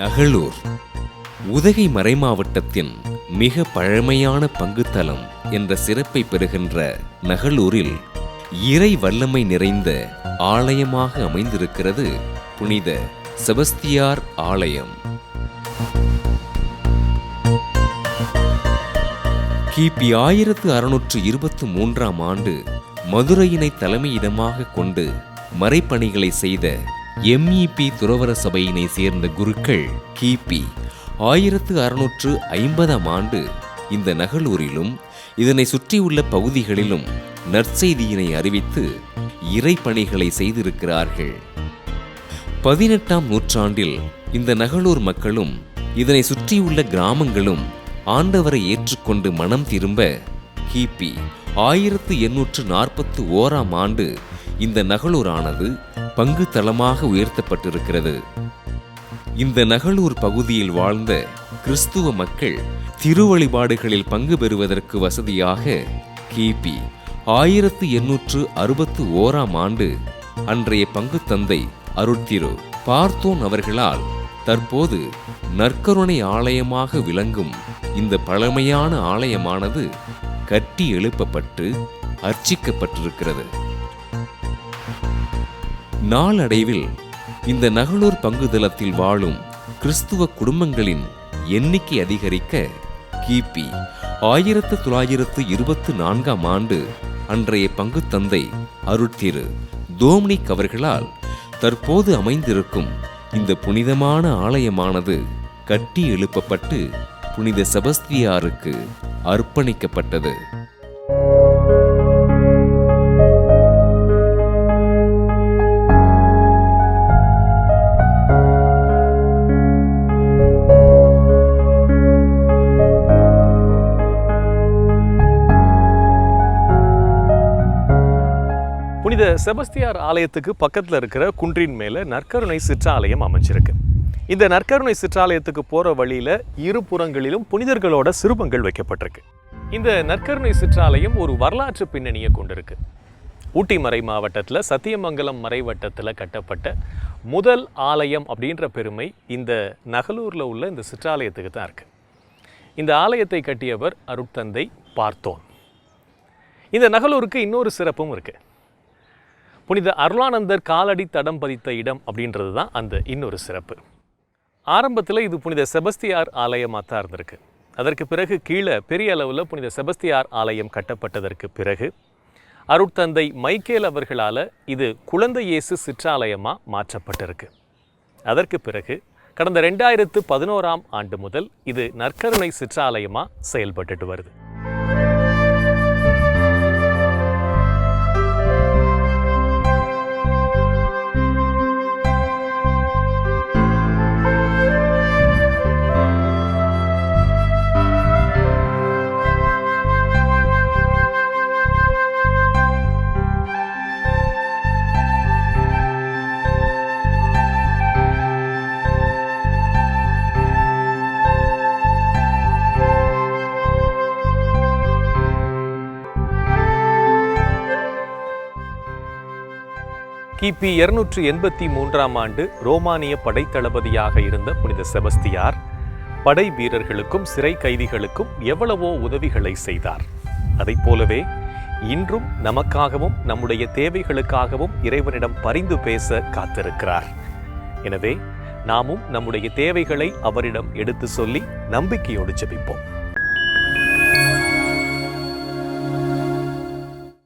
நகலூர் உதகை மறைமாவட்டத்தின் மிக பழமையான பங்குத்தலம் என்ற சிறப்பை பெறுகின்ற நகலூரில் இறை வல்லமை நிறைந்த ஆலயமாக அமைந்திருக்கிறது புனித செபஸ்தியார் ஆலயம். கிபி ஆயிரத்து அறுநூற்று இருபத்தி மூன்றாம் ஆண்டு மதுரையினை தலைமையிடமாக கொண்டு மறைப்பணிகளை செய்த எம்இபி துறவர சபையினை சேர்ந்த குருக்கள் கிபி ஆயிரத்து அறுநூற்று ஐம்பதாம் ஆண்டு இந்த நகலூரிலும் இதனை சுற்றியுள்ள பகுதிகளிலும் நற்செய்தியினை அறிவித்து இறைப்பணிகளை செய்திருக்கிறார்கள். பதினெட்டாம் நூற்றாண்டில் இந்த நகலூர் மக்களும் இதனை சுற்றியுள்ள கிராமங்களும் ஆண்டவரை ஏற்றுக்கொண்டு மனம் திரும்ப கிபி ஆயிரத்து எண்ணூற்று நாற்பத்து ஓராம் ஆண்டு இந்த நகலூரானது பங்கு தளமாக உயர்த்தப்பட்டிருக்கிறது. இந்த நகலூர் பகுதியில் வாழ்ந்த கிறிஸ்துவ மக்கள் திருவழிபாடுகளில் பங்கு பெறுவதற்கு வசதியாக கிபி ஆயிரத்து எண்ணூற்று அறுபத்து ஓராம் ஆண்டு அன்றைய பங்கு தந்தை அருட்திரு பார்த்தோன் அவர்களால் தற்போது நற்கருணை ஆலயமாக விளங்கும் இந்த பழமையான ஆலயமானது கட்டி எழுப்பப்பட்டு அர்ச்சிக்கப்பட்டிருக்கிறது. நாளடைவில் இந்த நகலூர் பங்குதளத்தில் வாழும் கிறிஸ்துவ குடும்பங்களின் எண்ணிக்கை அதிகரிக்க கிபி ஆயிரத்து தொள்ளாயிரத்து இருபத்து நான்காம் ஆண்டு அன்றைய பங்கு தந்தை அருட்திரு தோம்னிக் அவர்களால் தற்போது அமைந்திருக்கும் இந்த புனிதமான ஆலயமானது கட்டி எழுப்பப்பட்டு புனித செபஸ்தியாருக்கு அர்ப்பணிக்கப்பட்டது. இந்த செபஸ்தியார் ஆலயத்துக்கு பக்கத்தில் இருக்கிற குன்றின் மேலே நற்கருணை சிற்றாலயம் அமைஞ்சிருக்கு. இந்த நற்கருணை சிற்றாலயத்துக்கு போகிற வழியில் இரு புறங்களிலும் புனிதர்களோட சிறுபங்கள் வைக்கப்பட்டிருக்கு. இந்த நற்கருணை சிற்றாலயம் ஒரு வரலாற்று பின்னணியை கொண்டிருக்கு. ஊட்டி மறை மாவட்டத்தில் சத்தியமங்கலம் மறைவட்டத்தில் கட்டப்பட்ட முதல் ஆலயம் அப்படின்ற பெருமை இந்த நகலூரில் உள்ள இந்த சிற்றாலயத்துக்கு தான் இருக்குது இந்த ஆலயத்தை கட்டியவர் அருட்தந்தை பார்த்தோன். இந்த நகலூருக்கு இன்னொரு சிறப்பும் இருக்குது புனித அருளானந்தர் காலடி தடம் பதித்த இடம் அப்படின்றது தான் அந்த இன்னொரு சிறப்பு. ஆரம்பத்தில் இது புனித செபஸ்தியார் ஆலயமாக தான் இருந்திருக்கு. அதற்கு பிறகு கீழே பெரிய அளவில் புனித செபஸ்தியார் ஆலயம் கட்டப்பட்டதற்கு பிறகு அருட்தந்தை மைக்கேல் அவர்களால் இது குழந்தை இயேசு சிற்றாலயமாக மாற்றப்பட்டிருக்கு. அதற்கு பிறகு கடந்த ரெண்டாயிரத்து பதினோராம் ஆண்டு முதல் இது நற்கருணை சிற்றாலயமாக செயல்பட்டுட்டு வருது. கிபி இருநூற்று எண்பத்தி மூன்றாம் ஆண்டு ரோமானிய படைத்தளபதியாக இருந்த புனித செபஸ்தியார் படை வீரர்களுக்கும் சிறை கைதிகளுக்கும் எவ்வளவோ உதவிகளை செய்தார். அதைப் போலவே இன்றும் நமக்காகவும் நம்முடைய தேவைகளுக்காகவும் இறைவனிடம் பரிந்து பேச காத்திருக்கிறார். எனவே நாமும் நம்முடைய தேவைகளை அவரிடம் எடுத்து சொல்லி நம்பிக்கையோடு ஜெபிப்போம்.